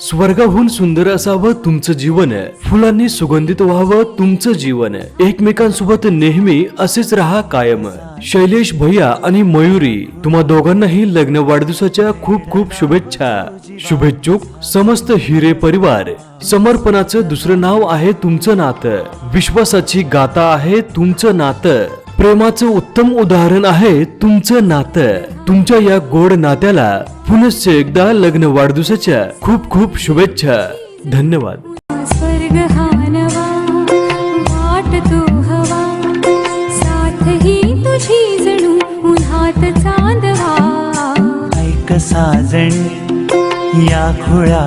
स्वर्गाहून सुंदर असावं तुमचं जीवन. फुलांनी सुगंधित व्हावं तुमचं जीवन. एकमेकांसोबत नेहमी असेच राहा कायम. शैलेश भैया आणि मयुरी तुम्हा दोघांनाही लग्न वाढदिवसाच्या खूप खूप शुभेच्छा. शुभेच्छुक समस्त हिरे परिवार. समर्पणाचं दुसरं नाव आहे तुमचं नातं. विश्वासाची गाथा आहे तुमचं नातं. प्रेमाचं उत्तम उदाहरण आहे तुमचं नातं. तुमच्या या गोड नात्याला पुनश्च एकदा लग्न वाढदिवसाच्या खूप खूप शुभेच्छा. धन्यवाद. स्वर्ग हा नवा वाट तो हवा. साथ ही तुझी जणू उन्हात चांदवा. ऐक साजणी या खुळ्या